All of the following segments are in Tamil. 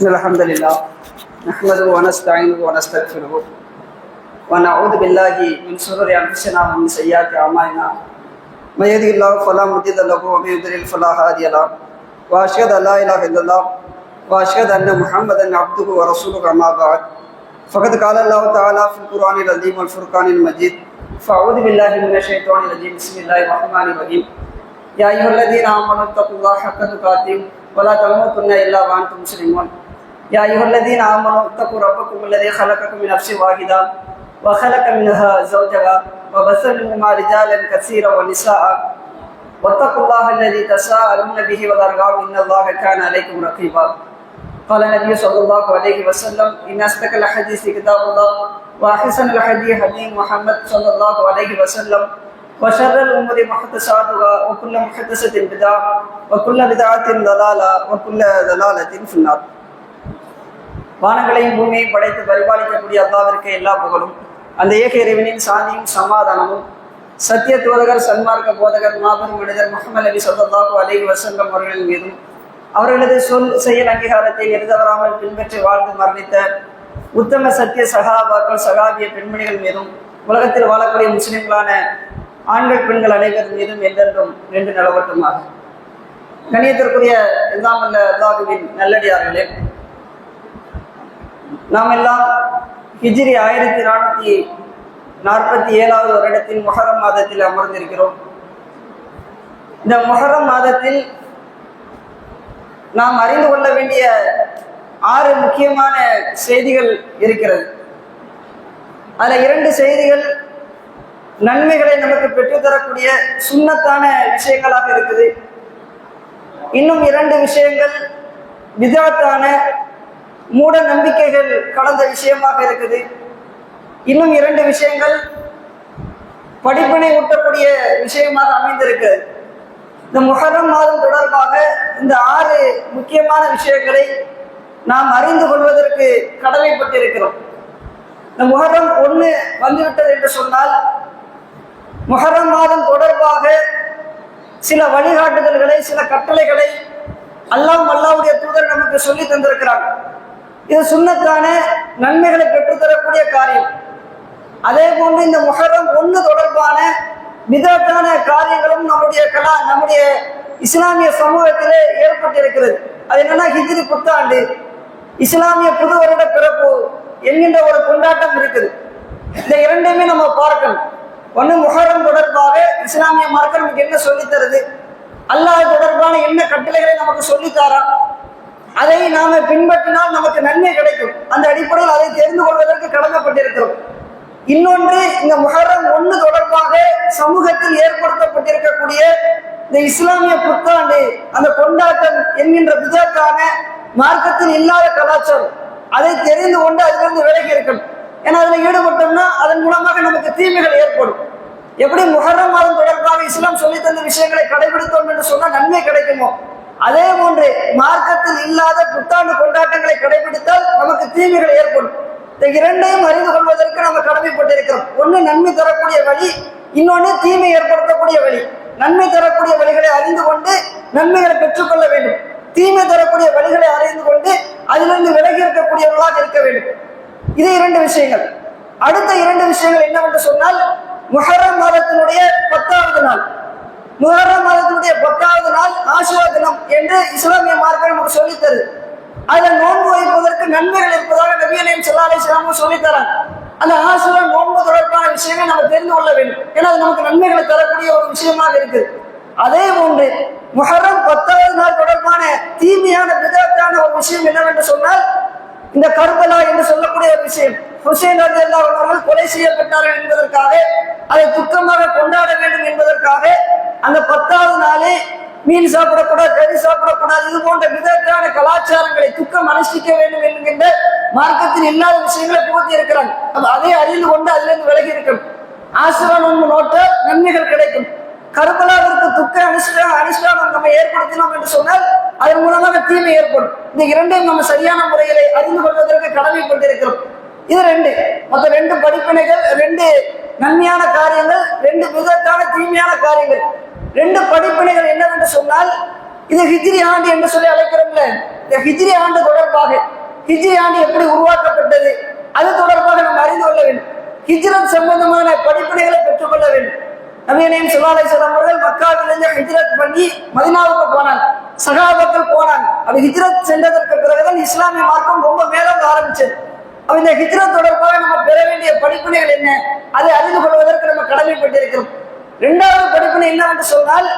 إن الحمد لله نحمده ونستعينه ونستغفره ونعوذ بالله من شرور أنفسنا ومن سيئات أعمالنا. من يهده الله فلا مضل له ومن يضلل فلا هادي له. وأشهد أن لا إله إلا الله وأشهد أن محمدا عبده ورسوله أما بعد. فقد قال الله تعالى في القرآن العظيم والفرقان المجيد فأعوذ بالله من الشيطان الرجيم. بسم الله الرحمن الرحيم. يا أيها الذين آمنوا اتقوا الله حق تقاته ولا تموتن إلا وأنتم مسلمون. يا أيها الذين آمنوا اتقوا ربكم الذي خلقكم من نفس واحدة وخلق منها زوجها وبث منهما رجالا كثيرا ونساء. واتقوا الله الذي تساءلون به والأرحام إن الله كان عليكم رقيبا. قال النبي صلى الله عليه وسلم إن أصدق الحديث كتاب الله وأحسن الحديث حديث محمد صلى الله عليه وسلم. وشر الأمور محدثاتها وكل محدثة بدعة وكل بدعة ضلالة وكل ضلالة في النار. வானங்களையும் பூமியையும் படைத்து பரிபாலிக்கக்கூடிய அல்லாவிற்கு எல்லா புகழும். அந்த ஏக இறைவனின் சாந்தியும் சமாதானமும் சத்திய தோதகர் சன்மார்க்க போதகர் மாபெரும் மனிதர் முகமது அலி சொல்லல்லாஹு அலி வசங்கம் அவர்களின் மீதும் அவர்களது சொல் செயல் அங்கீகாரத்தை எழுதவராமல் பின்பற்றி வாழ்ந்து மரணித்த உத்தம சத்திய சகாபாக்கள் சகாபிய பெண்மணிகள் மீதும் உலகத்தில் வாழக்கூடிய முஸ்லிம்களான ஆண்கள் பெண்கள் அனைவர் மீதும் என்றென்றும் நின்று நிலவட்டுமாக. கணியத்திற்குரிய எல்லாம் அல்லாஹுவின் நல்லடியார்களே நாம் எல்லாம் ஹிஜ்ரி ஆயிரத்தி நானூற்றி நாற்பத்தி ஏழாவது வருடத்தின் மொஹரம் மாதத்தில் அமர்ந்திருக்கிறோம். இந்த மொஹரம் மாதத்தில் நாம் அறிந்து கொள்ள வேண்டிய ஆறு முக்கியமான செய்திகள் இருக்கிறது. அதில் இரண்டு செய்திகள் நன்மைகளை நமக்கு பெற்றுத்தரக்கூடிய சுண்ணத்தான விஷயங்களாக இருக்குது. இன்னும் இரண்டு விஷயங்கள் விதாத்தான மூட நம்பிக்கைகள் கடந்த விஷயமாக இருக்குது. இன்னும் இரண்டு விஷயங்கள் படிப்பினை ஊட்டக்கூடிய விஷயமாக அமைந்திருக்கு. இந்த முகரம் மாதம் தொடர்பாக இந்த ஆறு முக்கியமான விஷயங்களை நாம் அறிந்து கொள்வதற்கு கடமைப்பட்டிருக்கிறோம். இந்த முகரம் ஒன்று வந்துவிட்டது என்று சொன்னால் முகரம் மாதம் தொடர்பாக சில வழிகாட்டுதல்களை சில கட்டளைகளை அல்லாம் அல்லாவுடைய தூதர் நமக்கு சொல்லி தந்திருக்கிறாங்க இது சுண்ணத்தான நன்மைகளை பெற்றுத்தரக்கூடிய காரியம். அதே போன்று இந்த முகரம் ஒன்று தொடர்பான விதத்தான காரியங்களும் நம்முடைய கலா நம்முடைய இஸ்லாமிய சமூகத்திலே ஏற்பட்டிருக்கிறது. அது என்னன்னா ஹிஜ்ரி புத்தாண்டு. இஸ்லாமிய புது வருட பிறப்பு என்கின்ற ஒரு கொண்டாட்டம் இருக்குது. இந்த இரண்டையுமே நம்ம பார்க்கணும். ஒன்று முகரம் தொடர்பாக இஸ்லாமிய மார்க்கம் நமக்கு என்ன சொல்லித் தருது அல்லாஹ் தொடர்பான என்ன கட்டளைகளை நமக்கு சொல்லித்தாரான் அதை நாம பின்பற்றினால் நமக்கு நன்மை கிடைக்கும். அந்த அடிப்படையில் அதை தெரிந்து கொள்வதற்கு கடமைப்பட்டிருக்கிறோம். இன்னொன்று இந்த முகரம் ஒன்று தொடர்பாக சமூகத்தில் ஏற்படுத்தப்பட்டிருக்கக்கூடிய இந்த இஸ்லாமிய புத்தாண்டு அந்த கொண்டாட்டம் என்கின்ற விதத்தான மார்க்கத்தில் இல்லாத கலாச்சாரம். அதை தெரிந்து கொண்டு அதிலிருந்து விலகி இருக்கணும். ஏன்னா அதில் ஈடுபட்டோம்னா அதன் மூலமாக நமக்கு தீமைகள் ஏற்படும். எப்படி முகரம் மாதம் தொடர்பாக இஸ்லாம் சொல்லி தந்த விஷயங்களை கடைபிடித்தோம் என்று சொன்னால் நன்மை கிடைக்குமோ? அதே போன்று மார்க்கத்தில் இல்லாத புத்தாண்டு கொண்டாட்டங்களை கடைபிடித்தால் நமக்கு தீமைகள் ஏற்படும். இந்த இரண்டையும் அறிந்து கொள்வதற்கு நம்ம கடமைப்பட்டிருக்கிறோம். ஒன்று நன்மை தரக்கூடிய வழி இன்னொன்று தீமை ஏற்படுத்தக்கூடிய வழி. நன்மை தரக்கூடிய வழிகளை அறிந்து கொண்டு நன்மைகளை பெற்றுக்கொள்ள வேண்டும். தீமை தரக்கூடிய வழிகளை அறிந்து கொண்டு அதிலிருந்து விலகி இருக்கக்கூடியவர்களாக இருக்க வேண்டும். இது இரண்டு விஷயங்கள். அடுத்த இரண்டு விஷயங்கள் என்னவென்று சொன்னால் முஹரம் மாதத்தினுடைய பத்தாவது நாள். முகரம் மாதத்தினுடைய பத்தாவது நாள் ஆசுவா தினம் என்று இஸ்லாமிய மார்க்கம் நமக்கு சொல்லித்தரு. அதுல அதில் நோன்பு வைப்பதற்கு நன்மைகள் இருப்பதாக நபியனையும் சொல்லாலே சிலாமும் சொல்லித்தராங்க. அந்த ஆசுவா நோன்பு தொடர்பான விஷயங்கள் நம்ம தெரிந்து கொள்ள வேண்டும். ஏன்னா அது நமக்கு நன்மைகளை தரக்கூடிய ஒரு விஷயமாக இருக்குது. அதே போன்று முகரம் பத்தாவது நாள் தொடர்பான தீமையான விதத்தான ஒரு விஷயம் என்னவென்று சொன்னால் இந்த கர்பலா என்று சொல்லக்கூடிய ஒரு விஷயம். ஹுசேன் ரதி அவர்கள் கொலை என்பதற்காக அதை துக்கமாக கொண்டாட வேண்டும் என்பதற்காக அந்த பத்தாவது நாளே மீன் சாப்பிடக்கூடாது கறி சாப்பிடக்கூடாது இது போன்ற விதத்தான கலாச்சாரங்களை துக்கம் அனுஷ்டிக்க வேண்டும் என்கின்ற மார்க்கத்தில் இல்லாத விஷயங்களை புகுத்தி இருக்கிறாங்க அப்ப அதை அறிந்து கொண்டு அதிலிருந்து விலகி இருக்கணும். ஆசிரமம் நோன்பு நோட்ட நன்மைகள் கிடைக்கும். கருப்பலாவிற்கு துக்க அனுஷ்டான அனுஷ்டானம் நம்ம ஏற்படுத்தினோம் என்று சொன்னால் அதன் மூலமாக தீமை ஏற்படும். இந்த இரண்டையும் நம்ம சரியான முறைகளை அறிந்து கொள்வதற்கு கடமைப்பட்டிருக்கிறோம். இது ரெண்டு. மொத்த ரெண்டு படிப்பினைகள் ரெண்டு நன்மையான காரியங்கள் ரெண்டு விதத்தான தீமையான காரியங்கள். ரெண்டு படிப்பினைகள் என்னவென்று சொன்னால் இது ஹிஜ்ரி ஆண்டு என்று சொல்லி அழைக்கிறோம்ல. இந்த ஹிஜ்ரி ஆண்டு தொடர்பாக ஹிஜ்ரி ஆண்டு எப்படி உருவாக்கப்பட்டது அது தொடர்பாக நாம் அறிந்து கொள்ள வேண்டும். ஹிஜ்ரத் சம்பந்தமான படிப்பினைகளை பெற்றுக்கொள்ள வேண்டும். நவீனையும் சுல்லாலை அவர்கள் மக்காவிலிருந்து ஹிஜ்ரத் பண்ணி மதினாவுக்கு போனாங்க. சகாபத்தில் போனாங்க. அப்படி ஹிஜ்ரத் சென்றதற்கு பிறகுதான் இஸ்லாமிய மார்க்கம் ரொம்ப மேலோங்க ஆரம்பிச்சது. இந்த ஹிஜ்ரா தொடர்பாக நம்ம பெற வேண்டிய படிப்பினைகள் என்ன? அதை அறிந்து கொள்வதற்கு நம்ம கடமைப்பட்டிருக்கிறோம். இரண்டாவது படிப்பினை என்னவென்று சொன்னால்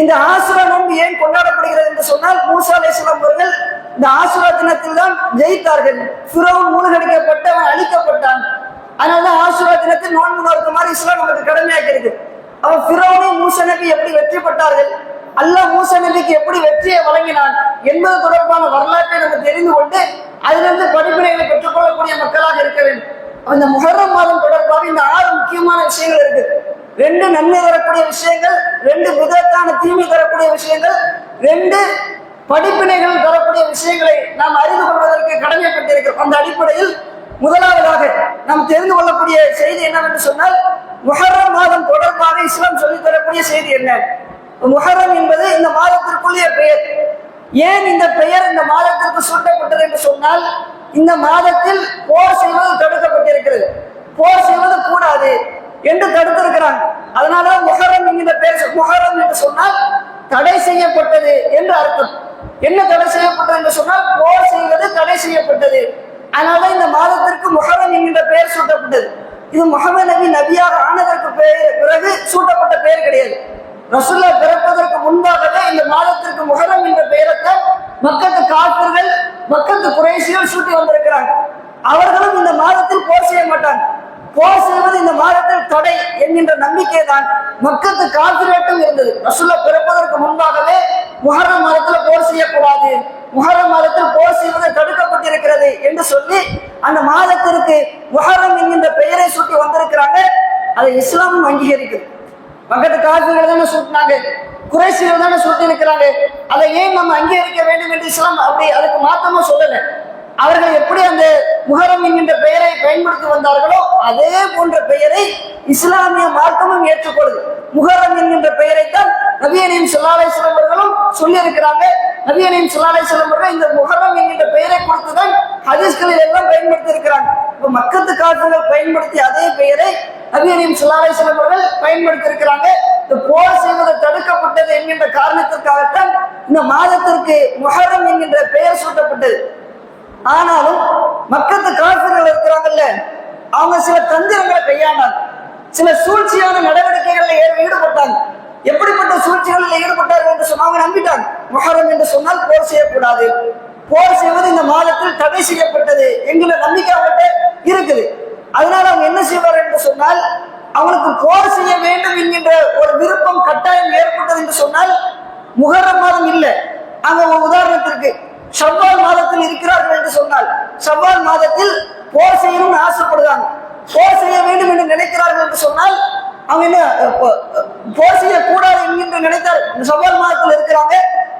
இந்த ஆசுரா நோன்பு ஏன் கொண்டாடப்படுகிறது என்று சொன்னால் மூசா அலிஸ்லாம் அவர்கள் இந்த ஆசுரா தினத்தில் தான் ஜெயித்தார்கள். ஃபிரௌன் மூழ்கடிக்கப்பட்டு அவன் அழிக்கப்பட்டான். அதனாலதான் ஆசுரா தினத்தில் நோன்பு நோக்குமாறு இஸ்லாம் நமக்கு கடமையாக்கிறது அவன் ஃபிரௌனும் மூச நபி எப்படி வெற்றி பெற்றார்கள்? அல்லாஹ் மூச நபிக்கு எப்படி வெற்றியை வழங்கினான்? என்பது தொடர்பான வரலாற்றை நம்ம தெரிந்து கொண்டு அதிலிருந்து படிப்பினைகளை பெற்றுக்கொள்ளக்கூடிய மக்களாக இருக்க வேண்டும். அந்த முகரம் மாதம் தொடர்பாக இந்த ஆறு முக்கியமான விஷயங்கள் இருக்கு. ரெண்டு நன்மை தரக்கூடிய விஷயங்கள் ரெண்டு விதத்தான தீமை தரக்கூடிய விஷயங்கள் ரெண்டு படிப்பினைகள் தரக்கூடிய விஷயங்களை நாம் அறிந்து கொள்வதற்கு கடமைப்பட்டிருக்கிறோம். அந்த அடிப்படையில் முதலாவதாக நாம் தெரிந்து கொள்ளக்கூடிய செய்தி என்னவென்று சொன்னால் முஹர்ரம் மாதம் தொடர்பாக இஸ்லாம் சொல்லித் தரக்கூடிய செய்தி என்ன? முஹர்ரம் என்பது இந்த மாதத்திற்குள்ளே பெயர். ஏன் இந்த பெயர் இந்த மாதத்திற்கு சூட்டப்பட்டது என்று சொன்னால் இந்த மாதத்தில் போர் செய்வது தடுக்கப்பட்டிருக்கிறது. போர் செய்வது கூடாது என்று தடுத்திருக்கிறாங்க அதனாலதான் முகரம் என்கிற பெயர் முகரம் என்று சொன்னால் தடை செய்யப்பட்டது என்று அர்த்தம். என்ன தடை செய்யப்பட்டது என்று சொன்னால் போர் செய்வது தடை செய்யப்பட்டது. அதனால இந்த மாதத்திற்கு முகரம் என்கின்ற பெயர் சூட்டப்பட்டது. இது முகமது நபி நபியாக ஆனதற்கு பெயர் பிறகு சூட்டப்பட்ட பெயர் கிடையாது. ரசுல்லா பிறப்பதற்கு முன்பாகவே இந்த மாதத்திற்கு முகரம் என்ற பெயரத்தை மக்கத்து காப்பர்கள் மக்கத்து குறைசிகள் சூட்டி வந்திருக்கிறாங்க. அவர்களும் இந்த மாதத்தில் போர் செய்ய மாட்டாங்க. போர் செய்வது இந்த மாதத்தில் தடை என்கின்ற நம்பிக்கை தான் மக்கத்து காப்பிரட்டும் இருந்தது. ரசுல்லா பிறப்பதற்கு முன்பாகவே முகர மாதத்துல போர் செய்யக்கூடாது. முகர மாதத்தில் போர் செய்வது தடுக்கப்பட்டிருக்கிறது என்று சொல்லி அந்த மாதத்திற்கு முகரம் என்கின்ற பெயரை சூட்டி வந்திருக்கிறாங்க. அதை இஸ்லாமும் அங்கீகரிக்கிறது பக்கத்து காசுகளை தானே சுட்டினாங்க குறைசிகள் தானே சுட்டி இருக்கிறாங்க அதை ஏன் நம்ம அங்கீகரிக்க வேண்டும் என்று இஸ்லாம் அப்படி அதுக்கு மாத்தமா சொல்லலை. அவர்கள் எப்படி அந்த முகரம் என்கின்ற பெயரை பயன்படுத்தி வந்தார்களோ அதே போன்ற பெயரை இஸ்லாமிய மார்க்கமும் ஏற்றுக்கொள்ளுது. முகரம் என்கின்ற பெயரைத்தான் நபியனையும் சொல்லாலை சிலம்பர்களும் சொல்லி இருக்கிறாங்க நபியனையும் சொல்லாலை சிலம்பர்கள் இந்த முகரம் என்கின்ற பெயரை கொடுத்துதான் ஹதீஸ்களில் எல்லாம் பயன்படுத்தி இருக்கிறாங்க இப்ப மக்கத்து காசுகள் பயன்படுத்தி அதே பெயரை நபியனையும் சொல்லாலை அவர்கள் பயன்படுத்தி இருக்கிறாங்க இந்த போர் செய்வது தடுக்கப்பட்டது என்கின்ற காரணத்திற்காகத்தான் இந்த மாதத்திற்கு முஹரம் என்கின்ற பெயர் சூட்டப்பட்டது. ஆனாலும் மக்கத்து காப்பிர்கள் இருக்கிறாங்கல்ல அவங்க சில தந்திரங்களை கையாண்டாங்க. சில சூழ்ச்சியான நடவடிக்கைகளில் ஈடுபட்டாங்க. எப்படிப்பட்ட சூழ்ச்சிகளில் ஈடுபட்டார்கள் என்று சொன்னா அவங்க நம்பிட்டாங்க. முஹரம் என்று சொன்னால் போர் செய்யக்கூடாது. போர் செய்வது இந்த மாதத்தில் தடை செய்யப்பட்டது என்கிற நம்பிக்கை அவர்கிட்ட இருக்குது. அதனால அவங்க என்ன செய்வார் என்று சொன்னால் அவங்களுக்கு போர் செய்ய வேண்டும் என்கின்ற ஒரு விருப்பம் கட்டாயம் ஏற்பட்டது என்று சொன்னால் முகர மாதம் இல்லை. அங்க ஒரு உதாரணத்திற்கு செவ்வாய் மாதத்தில் இருக்கிறார்கள் என்று சொன்னால் செவ்வாய் மாதத்தில் போர் செய்யணும்னு ஆசைப்படுறாங்க. போர் செய்ய வேண்டும் என்று நினைக்கிறார்கள் என்று சொன்னால் அவங்க என்ன போர் செய்யக்கூடாது என்கின்ற நினைத்தார். செவ்வாய் மாதத்தில் இருக்கிறாங்க.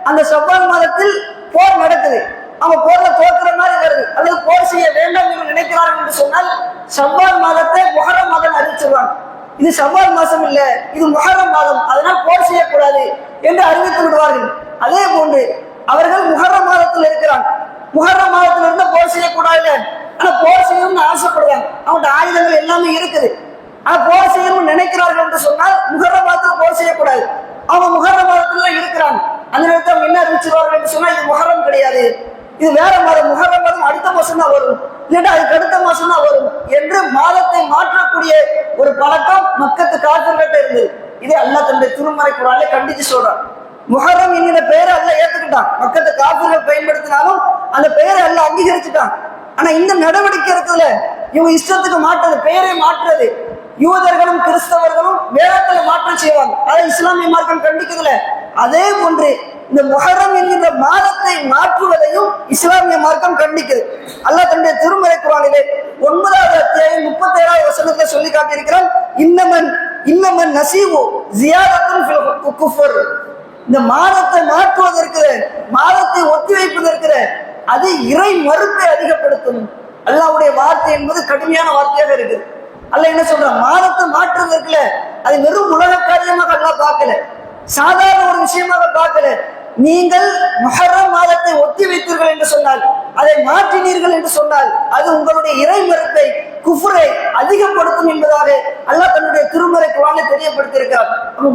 அந்த செவ்வாய் மாதத்தில் போர் நடக்குது. அவங்க போர்ல தோற்கிற மாதிரி வருது. அல்லது போர் செய்ய வேண்டாம் என்று நினைக்கிறார்கள் என்று சொன்னால் ஷவ்வால் மாதத்தை முகர மாதம் அறிவிச்சிருவாங்க இது ஷவ்வால் மாசம் இல்ல இது முகரம் மாதம். அதனால் போர் செய்யக்கூடாது என்று அறிவித்து விடுவார்கள். அதே போன்று அவர்கள் முஹர்ரம் மாதத்தில் இருக்கிறாங்க முஹர்ரம் மாதத்தில் இருந்து போர் செய்யக்கூடாது. ஆனா போர் செய்யணும்னு ஆசைப்படுறாங்க அவங்கள்ட்ட ஆயுதங்கள் எல்லாமே இருக்குது. ஆனா போர் செய்யணும்னு நினைக்கிறார்கள் என்று சொன்னால் முகர மாதத்தில் போர் செய்யக்கூடாது. அவங்க முஹர்ரம் மாதத்துல இருக்கிறாங்க அந்த நேரத்தில் என்ன அறிவிச்சிருவார்கள் என்று சொன்னா இது முகரம் கிடையாது. இது வேற மாதம் முகரம் மாதம் அடுத்த மாசம் தான் வரும். இல்லைன்னா அதுக்கு அடுத்த மாசம் தான் வரும் என்று மாதத்தை மாற்றக்கூடிய ஒரு பழக்கம் மக்கத்து காற்றுகிட்ட இருந்தது. இதே அல்லா தன்னுடைய திருமறை குரான்ல கண்டிச்சு சொல்றான். முகரம் என்கிற பெயரை அல்ல ஏத்துக்கிட்டான். மக்கத்து காப்பீர்கள் பயன்படுத்தினாலும் அந்த பெயரை அல்ல அங்கீகரிச்சுட்டான். ஆனா இந்த நடவடிக்கை இருக்குதுல இவங்க இஷ்டத்துக்கு மாற்றுறது பெயரை மாற்றுறது. யூதர்களும் கிறிஸ்தவர்களும் வேதத்துல மாற்றம் செய்வாங்க. அதை இஸ்லாமிய மார்க்கம் கண்டிக்குதுல அதே போன்று இந்த மொஹரம் என்கின்ற மாதத்தை மாற்றுவதையும் இஸ்லாமிய மார்க்கம் கண்டிக்குது. அல்லாஹ் தன்னுடைய திருமறை குரானிலே ஒன்பதாவது அத்தியாயம் முப்பத்தி ஏழாவது வசனத்தை சொல்லி காட்டியிருக்கிறான் இன்னமன் இன்னமன் நசீவு ஜியாரத்துன் குஃபர். இந்த மாதத்தை மாற்றுவது இருக்கிற மாதத்தை ஒத்தி இருக்கிற அது இறை மறுப்பை அதிகப்படுத்தும். அல்லாவுடைய வார்த்தை என்பது கடுமையான வார்த்தையாக இருக்குது. அல்ல என்ன சொல்றான்? மாதத்தை மாற்றுவதற்குல அது வெறும் உலக காரியமாக அல்லா பார்க்கல. சாதாரண ஒரு விஷயமாக பார்க்கல. நீங்கள் முஹர்ரம் மாதத்தை ஒத்தி வைத்தீர்கள் என்று சொன்னால் அதை மாற்றினீர்கள் என்று சொன்னால் அது உங்களுடைய இறை மறுப்பை குஃபுரை அதிகப்படுத்தும் என்பதாக அல்லாஹ் தன்னுடைய திருமறை குரானை தெரியப்படுத்தியிருக்கிறார்.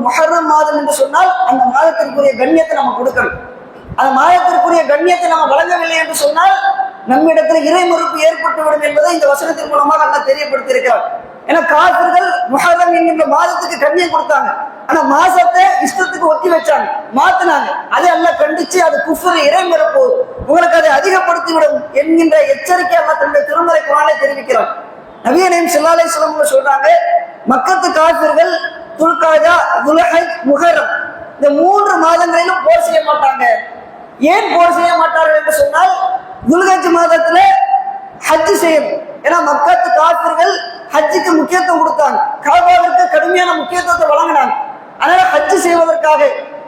மொஹரம் மாதம் என்று சொன்னால் அந்த மாதத்திற்குரிய கண்ணியத்தை நம்ம கொடுக்கணும். அந்த மாதத்திற்குரிய கண்ணியத்தை நம்ம வழங்கவில்லை என்று சொன்னால் நம்மிடத்தில் இறை மறுப்பு ஏற்பட்டுவிடும் என்பதை இந்த வசனத்தின் மூலமாக அல்லாஹ் தெரியப்படுத்தியிருக்கிறார். ஏன்னா காப்பிர்கள் முஹர்ரம் என்கின்ற மாதத்துக்கு கண்ணியம் கொடுத்தாங்க. ஆனா மாசத்தை இஷ்டத்துக்கு ஒத்தி வச்சாங்க மாத்தினாங்க. அதை எல்லாம் கண்டிச்சு அது குஃபர் இறைமறுப்பு உங்களுக்கு அதை அதிகப்படுத்தி விடும் என்கின்ற எச்சரிக்கை அல்லாஹ் தன்னுடைய திருமறை குரானை தெரிவிக்கிறார் நவீனையும் சிலாலை சிலம்பு சொல்றாங்க மக்கத்து காசிர்கள் துல்காஜா துலகை முகரம் இந்த மூன்று மாதங்களிலும் போர் செய்ய மாட்டாங்க. ஏன் போர் செய்ய மாட்டார்கள் என்று சொன்னால் துல்கஜ் மாதத்துல ஹஜ் செய்யணும். ஏன்னா மக்கத்து காசிர்கள் ஹஜ்ஜுக்கு முக்கியத்துவம் கொடுத்தாங்க. காபாவிற்கு கடுமையான முக்கியத்துவத்தை வழங்கினாங்க. அதனால ஹஜ்ஜு செய்வதற்காக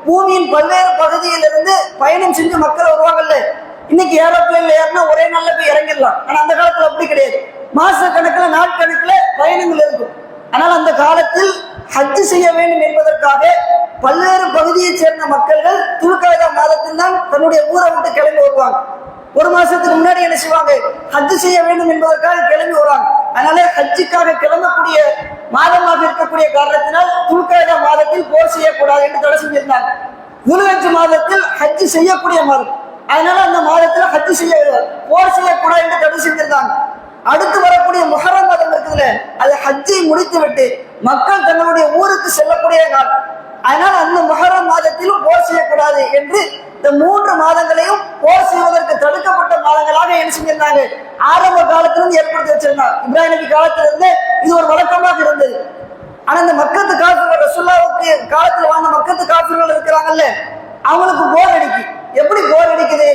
பூமியின் பல்வேறு பகுதியிலிருந்து பயணம் செஞ்சு மக்கள் வருவாங்கல்ல. இன்னைக்கு ஏரோப்ளைன்ல ஏறினா ஒரே நாள்ல போய் இறங்கிடலாம். ஆனா அந்த காலத்துல அப்படி கிடையாது. மாச கணக்குல நாட்கணக்குல பயணங்கள் இருக்கும். ஆனால் அந்த காலத்தில் ஹஜ்ஜு செய்ய வேண்டும் என்பதற்காக பல்வேறு பகுதியைச் சேர்ந்த மக்கள்கள் துல்காதா மாதத்தில் தான் தன்னுடைய ஊரை விட்டு கிளம்பி வருவாங்க. ஒரு மாசத்துக்கு முன்னாடி என்ன செய்வாங்க? ஹஜ் செய்ய வேண்டும் என்பதற்காக கிளம்பி வருவாங்க. அதனால ஹஜ்ஜுக்காக கிளம்பக்கூடிய மாதமாக இருக்கக்கூடிய காரணத்தினால் துல்காதா மாதத்தில் போர் செய்யக்கூடாது என்று தடை செஞ்சிருந்தாங்க. துல்கஜ் மாதத்தில் ஹஜ் செய்யக்கூடிய மாதம். அதனால அந்த மாதத்துல ஹஜ் செய்ய போர் செய்யக்கூடாது என்று தடை செஞ்சிருந்தாங்க. அடுத்து வரக்கூடிய முஹரம் மாதம் இருக்குதுல அது ஹஜ்ஜை முடித்து விட்டு மக்கள் தங்களுடைய ஊருக்கு செல்லக்கூடிய நாள். அதனால் அந்த முஹரம் மாதத்திலும் போர் செய்யக்கூடாது என்று இந்த மூன்று மாதங்களையும் போர் செய்வதற்கு தடுக்கப்பட்ட மாதங்களாக என்ன செஞ்சிருந்தாங்க? ஆரம்ப காலத்திலிருந்து ஏற்படுத்தி வச்சிருந்தாங்க. இப்ராஹிம் நபி காலத்திலிருந்து இது ஒரு வழக்கமாக இருந்தது. ஆனா இந்த மக்கத்து காப்பிர்கள் ரசுல்லாவுக்கு காலத்தில் வாழ்ந்த மக்கத்து காப்பிர்கள் இருக்கிறாங்கல்ல அவங்களுக்கு போர் அடிக்கு. எப்படி போர் அடிக்குது?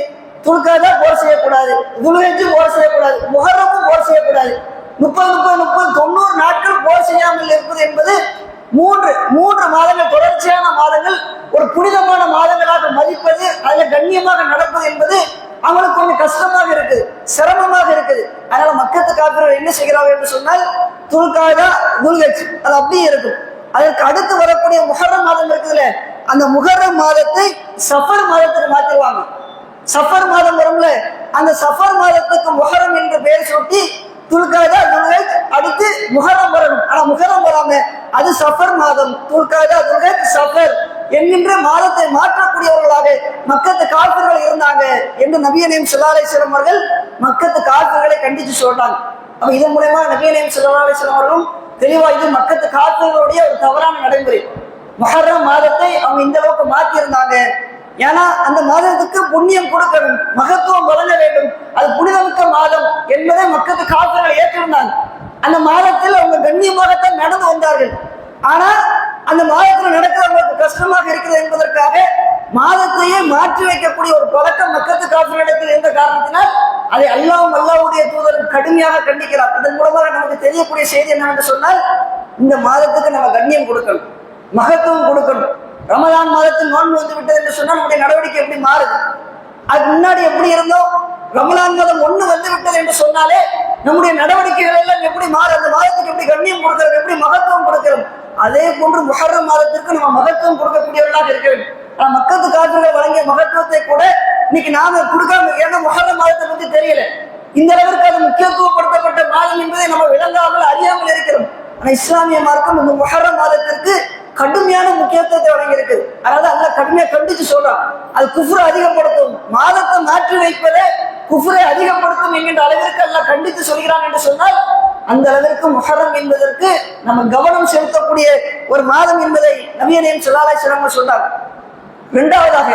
துல்காதா போர் செய்யக்கூடாது. துல்ஹஜ் போர் செய்யக்கூடாது. முகரமும் போர் செய்யக்கூடாது. முப்பது முப்பது முப்பது தொண்ணூறு நாட்கள் போர் செய்யாமல் இருப்பது என்பது மூன்று மூன்று மாதங்கள் தொடர்ச்சியான மாதங்கள் ஒரு புனிதமான மாதம் கண்ணியமாக நடப்பது என்பது அவங்களுக்கு கொஞ்சம் கஷ்டமாக இருக்குது சிரமமாக இருக்குது. அதனால மக்கத்து காப்பீர்கள் என்ன செய்கிறார்கள் என்று சொன்னால் துல்காதா துல்ஹஜ் அது அப்படியே இருக்கும். அதற்கு அடுத்து வரக்கூடிய முஹர்ரம் மாதம் இருக்குதுல்ல அந்த முஹர்ரம் மாதத்தை சஃபர் மாதத்துக்கு மாத்திருவாங்க. சஃபர் மாதம் வரும்ல அந்த சஃபர் மாதத்துக்கு முகரம் என்று பெயர் சூட்டி துல்காதா துல்ஹஜ் அடுத்து முகரம் வரணும். ஆனா முகரம் வராம அது சஃபர் மாதம். துல்காதா துல்ஹஜ் சஃபர். என்கின்ற மாதத்தை மாற்றக்கூடியவர்களாக மக்கத்து காப்பர்கள் இருந்தாங்க என்று நபியனையும் சிலாலேஸ்வரம் அவர்கள் மக்கத்து காப்பர்களை கண்டித்து சொல்றாங்க அப்ப இதன் மூலயமா நபியனையும் சிலாலேஸ்வரம் அவர்களும் தெளிவா இது மக்கத்து காப்பர்களுடைய ஒரு தவறான நடைமுறை. மகரம் மாதத்தை அவங்க இந்த அளவுக்கு மாத்தி இருந்தாங்க ஏன்னா அந்த மாதத்துக்கு புண்ணியம் கொடுக்கணும் மகத்துவம் வழங்க வேண்டும். அது புனிதமிக்க மாதம் என்பதை மக்கத்து காப்பர்கள் ஏற்றிருந்தாங்க. அந்த மாதத்தில் அவங்க கண்ணியமாகத்தான் நடந்து வந்தார்கள். ஆனா அந்த மாதத்தில் நடக்கிறவங்களுக்கு கஷ்டமாக இருக்கிறது என்பதற்காக மாதத்தையே மாற்றி வைக்கக்கூடிய ஒரு பழக்கம் மக்கத்து காப்பிரிடத்தில் இருந்த காரணத்தினால் அதை அல்லாவும் அல்லாவுடைய தூதரும் கடுமையாக கண்டிக்கிறார். இதன் மூலமாக நமக்கு தெரியக்கூடிய செய்தி என்னவென்று சொன்னால் இந்த மாதத்துக்கு நம்ம கண்ணியம் கொடுக்கணும் மகத்துவம் கொடுக்கணும். ரமதான் மாதத்தில் நோன்பு வந்து விட்டது என்று சொன்னால் நம்முடைய நடவடிக்கை எப்படி மாறுது? அதுக்கு முன்னாடி எப்படி இருந்தோம்? ரமலான் மாதம் ஒண்ணு வந்து விட்டது என்று சொன்னாலே நம்முடைய நடவடிக்கைகள் எல்லாம் எப்படி மாறு அந்த மாதத்துக்கு எப்படி கண்ணியம் கொடுக்கிறோம் எப்படி மகத்துவம் கொடுக்கிறோம் அதே போன்று முஹர்ரம் மாதத்திற்கு நம்ம மகத்துவம் கொடுக்கக்கூடியவர்களாக இருக்க வேண்டும். ஆனா மக்களுக்கு காற்றுகள் வழங்கிய மகத்துவத்தை கூட இன்னைக்கு நாம கொடுக்காம ஏன்னா முஹர்ரம் மாதத்தை பத்தி தெரியல. இந்த அளவிற்கு அது முக்கியத்துவப்படுத்தப்பட்ட மாதம் என்பதை நம்ம விளங்காமல் அறியாமல் இருக்கிறோம். ஆனா இஸ்லாமிய மார்க்கம் இந்த முஹர்ரம் மாதத்திற்கு கடுமையான முக்கியத்துவத்தை வழங்கியிருக்கு. அதாவது அல்ல கடுமையா கண்டிச்சு சொல்றான். அது குஃபுரை அதிகப்படுத்தும். மாதத்தை மாற்றி வைப்பதே குஃபுரை அதிகப்படுத்தும் என்கின்ற அளவிற்கு அல்ல கண்டித்து சொல்கிறான் என்று சொன்னால் அந்த அளவிற்கு முஹரம் என்பதற்கு நம்ம கவனம் செலுத்தக்கூடிய ஒரு மாதம் என்பதை நவீனையும் சொல்லாலாய் சிறம சொன்னார் இரண்டாவதாக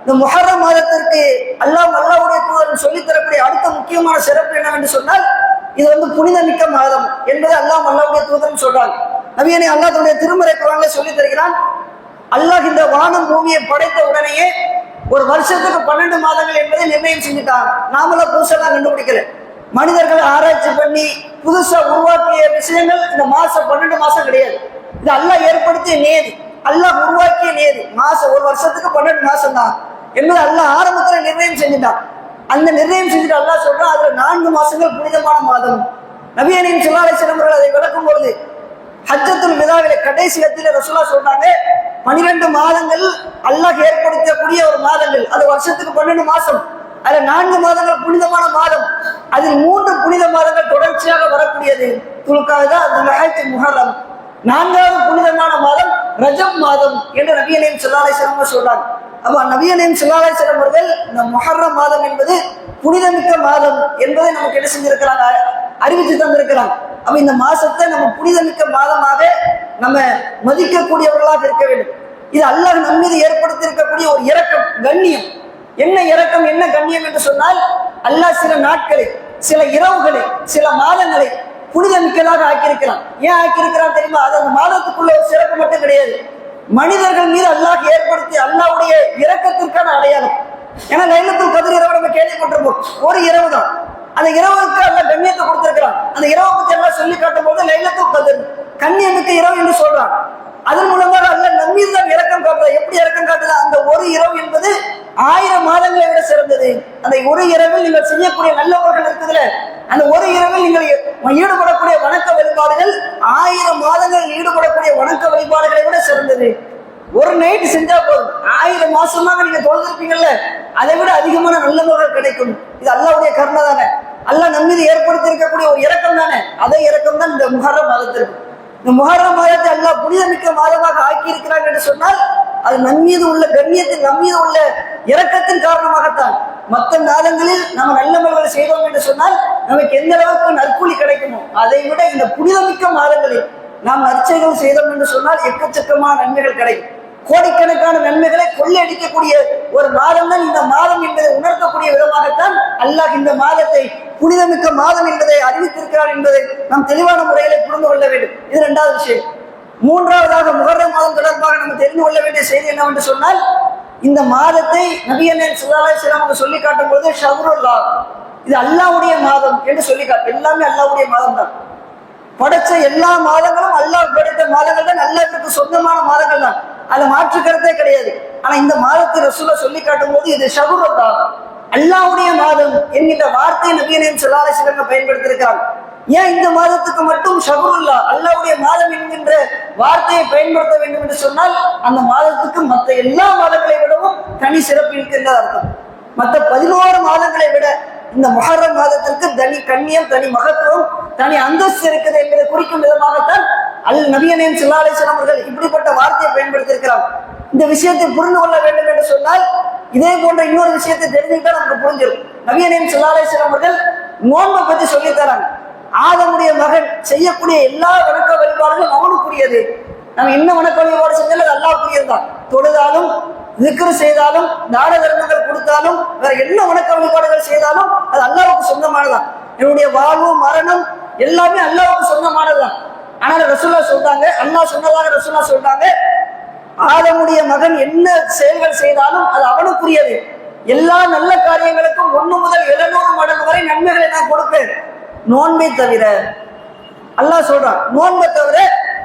இந்த முஹர்ரம் மாதத்திற்கு அல்லாஹ் அல்லாவுடைய தூதரன் சொல்லித்தரக்கூடிய அடுத்த முக்கியமான சிறப்பு என்னவென்று சொன்னால் இது வந்து புனிதமிக்க மாதம் என்பதை அல்லாஹ் அல்லாவுடைய தூதரன் சொல்றாங்க நவீனே அல்லாத்துடைய திருமறை குரான்ல சொல்லி தருகிறான் அல்லாஹ் இந்த வானம் பூமியை படைத்த உடனேயே ஒரு வருஷத்துக்கு பன்னெண்டு மாதங்கள் என்பதை நிர்ணயம் செஞ்சுட்டான். நாமளும் புதுசெல்லாம் கண்டுபிடிக்கிறேன் மனிதர்கள் ஆராய்ச்சி பண்ணி புதுசா உருவாக்கிய விஷயங்கள் இந்த மாசம் பன்னெண்டு மாசம் கிடையாது. இது அல்லாஹ் ஏற்படுத்திய நேதி அல்லாஹ் உருவாக்கிய நேதி மாசம் ஒரு வருஷத்துக்கு பன்னெண்டு மாசம் தான் என்பது அல்லாஹ் ஆரம்பத்துல நிர்ணயம் செஞ்சுட்டான். அந்த நிர்ணயம் செஞ்சுட்டு அல்லாஹ் சொல்றான் அதுல நான்கு மாசங்கள் புனிதமான மாதம். நபியனின் சிவாலய சிலம்பர்கள் அதை விளக்கும் பொழுது ஹஜ்ஜத்துல் விதாவில கடைசி இடத்துல ரசூலா சொல்றாங்க பனிரெண்டு மாதங்கள் அல்லாஹ் ஏற்படுத்தக்கூடிய ஒரு மாதங்கள். அது வருஷத்துக்கு பன்னெண்டு மாசம். அதில் நான்கு மாதங்கள் புனிதமான மாதம். அதில் மூன்று புனித மாதங்கள் தொடர்ச்சியாக வரக்கூடியது. துலுக்காவதா துல்ஹஜ் முஹர்ரம். நான்காவது புனிதமான மாதம் ரஜம் மாதம் என்று நபியனையும் சொல்லாலேஸ்வரம் சொல்றாங்க அப்ப நபியனையும் சொல்லாலேஸ்வரம் அவர்கள் இந்த முஹர்ரம் மாதம் என்பது புனிதமிக்க மாதம் என்பதை நமக்கு என்ன செஞ்சிருக்கிறாங்க? அறிவித்து தந்திருக்கிறாங்க அப்ப இந்த மாசத்தை நம்ம புனிதமிக்க மாதமாக நம்ம மதிக்கக்கூடியவர்களாக இருக்க வேண்டும். இது அல்லாஹ் நம்மீது ஏற்படுத்தி இருக்கக்கூடிய ஒரு இரக்கம் கண்ணியம். என்ன இறக்கம் என்ன கண்ணியம் என்று சொன்னால் அல்லாஹ் சில நாட்களை சில இரவுகளை சில மாதங்களை புனிதமிக்கதாக ஆக்கியிருக்கிறான். ஏன் ஆக்கியிருக்கிறான் தெரியுமா? அது அந்த மாதத்துக்குள்ள ஒரு சிறப்பு மட்டும் கிடையாது. மனிதர்கள் மீது அல்லாஹ் ஏற்படுத்தி அல்லாவுடைய இரக்கத்திற்கான அடையாளம். ஏன்னா லைலத்துல் கதிர் இரவு நம்ம கேள்விப்பட்டிருப்போம். ஒரு இரவு தான். அந்த இரவுக்கு அல்ல கண்ணியத்தை கொடுத்திருக்கிறான். அந்த இரவை பத்தி எல்லாம் சொல்லி காட்டும் போது லைலத்துல் கதிர் கண்ணியமிக்க இரவு என்று சொல்றான். அதன் மூலமாக அல்ல நம்மீது தான் இறக்கம் காட்டுறா எப்படி இறக்கம் காட்டுதா அந்த ஒரு இரவு என்பது ஆயிரம் மாதங்களை விட சிறந்தது. அந்த ஒரு இரவில் நீங்கள் செய்யக்கூடிய நல்லவர்கள் இருக்குதுல அந்த ஒரு இரவில் நீங்கள் ஈடுபடக்கூடிய வணக்க வழிபாடுகள் ஆயிரம் மாதங்கள் ஈடுபடக்கூடிய வணக்க வழிபாடுகளை விட சிறந்தது. ஒரு நைட் செஞ்சா போதும். ஆயிரம் மாசமாக நீங்க தொழுதிருப்பீங்கல்ல அதை விட அதிகமான நல்லவர்கள் கிடைக்கும். இது அல்லாவுடைய கருணை தானே. அல்லா நம்மீது ஏற்படுத்தி இருக்கக்கூடிய ஒரு இறக்கம் தானே. அதே இறக்கம் தான் இந்த முகர மாதத்திற்கு இந்த முகர மாதத்தை புனித புனிதமிக்க மாதமாக ஆக்கி இருக்கிறாங்க என்று சொன்னால் அது நம்மீது உள்ள கண்ணியத்தின் நம்மீது உள்ள இரக்கத்தின் காரணமாகத்தான். மற்ற மாதங்களில் நம்ம நல்லவர்களை செய்தோம் என்று சொன்னால் நமக்கு எந்த அளவுக்கு நற்கூலி கிடைக்குமோ அதை விட இந்த புனிதமிக்க மாதங்களில் நாம் நற்செய்கள் செய்தோம் என்று சொன்னால் எக்கச்சக்கமான நன்மைகள் கிடைக்கும். கோடிக்கணக்கான நன்மைகளை கொள்ளையடிக்கக்கூடிய ஒரு மாதம் தான் இந்த மாதம் என்பதை உணர்த்தக்கூடிய விதமாகத்தான் அல்லாஹ் இந்த மாதத்தை புனிதமிக்க மாதம் என்பதை அறிவித்திருக்கிறார் என்பதை நாம் தெளிவான முறையில புரிந்து கொள்ள வேண்டும். இது இரண்டாவது விஷயம். மூன்றாவதாக முகர்ரம் மாதம் தொடர்பாக நம்ம தெரிந்து கொள்ள வேண்டிய செய்தி என்னவென்று சொன்னால் இந்த மாதத்தை நபியன் சுல்லாலை சிலம் சொல்லி காட்டும் போது ஷவுருல்லா இது அல்லாவுடைய மாதம் என்று சொல்லி காட்டும் எல்லாமே அல்லாவுடைய மாதம் தான் படைச்ச எல்லா மாதங்களும் அல்லாஹ் படைத்த மாதங்கள் தான் அல்லாவிற்கு சொந்தமான மாதங்கள் தான். அதுல மாற்று கருத்தே கிடையாது. ஆனா இந்த மாதத்தை ரசூல சொல்லி காட்டும் போது இது ஷவுருல்லா அல்லாவுடைய மாதம் என்கின்ற வார்த்தை நபியன் சொல்லாத சிலங்க பயன்படுத்தியிருக்கிறாங்க. ஏன் இந்த மாதத்துக்கு மட்டும் ஷகுருல்லா அல்லாவுடைய மாதம் வார்த்தையை பயன்படுத்த வேண்டும் என்று சொன்னால் அந்த மாதத்துக்கு மற்ற எல்லா மாதங்களை விடவும் தனி சிறப்பு இருக்கின்றது அர்த்தம். மற்ற பதினோரு மாதங்களை விட இந்த மொஹர்ரம் மாதத்திற்கு தனி கண்ணியம் தனி மகத்துவம் தனி அந்தஸ்து இருக்குது என்பதை குறிக்கும் விதமாகத்தான் அல் நபியனையும் சில்லாலேசன் அவர்கள் இப்படிப்பட்ட வார்த்தையை பயன்படுத்தியிருக்கிறார். இந்த விஷயத்தை புரிந்து கொள்ள வேண்டும் என்று சொன்னால் இதே போன்ற இன்னொரு விஷயத்தை தெரிஞ்சுக்கிட்டா நமக்கு புரிஞ்சிடும் நபியனையும் சில்லாலேசன் அவர்கள் நோன்பை பற்றி சொல்லித் தராங்க. ஆதமுடைய மகன் செய்யக்கூடிய எல்லா வணக்க வழிபாடுகளும் அவனுக்குரியது. நம்ம என்ன வணக்க வழிபாடு செஞ்சாலும் அது அல்லாவுக்குரியது தான் தொழுதாலும் திக்ரு செய்தாலும் தான தர்மங்கள் கொடுத்தாலும் வேற என்ன வணக்க வழிபாடுகள் செய்தாலும் அது அல்லாவுக்கு சொந்தமானதான் என்னுடைய வாழ்வு மரணம் எல்லாமே அல்லாவுக்கு சொந்தமானதுதான். ஆனால் ரசுல்லா சொல்றாங்க அல்லாஹ் சொன்னதாக ரசுல்லா சொல்றாங்க ஆதமுடைய மகன் என்ன செயல்கள் செய்தாலும் அது அவனுக்குரியது. எல்லா நல்ல காரியங்களுக்கும் ஒன்று முதல் எழுநூறு மடங்கு வரை நன்மைகளை நான் கொடுப்பேன். நோன்மை தவிர அல்லாஹ் சொல்றான் நோன்பை தவிர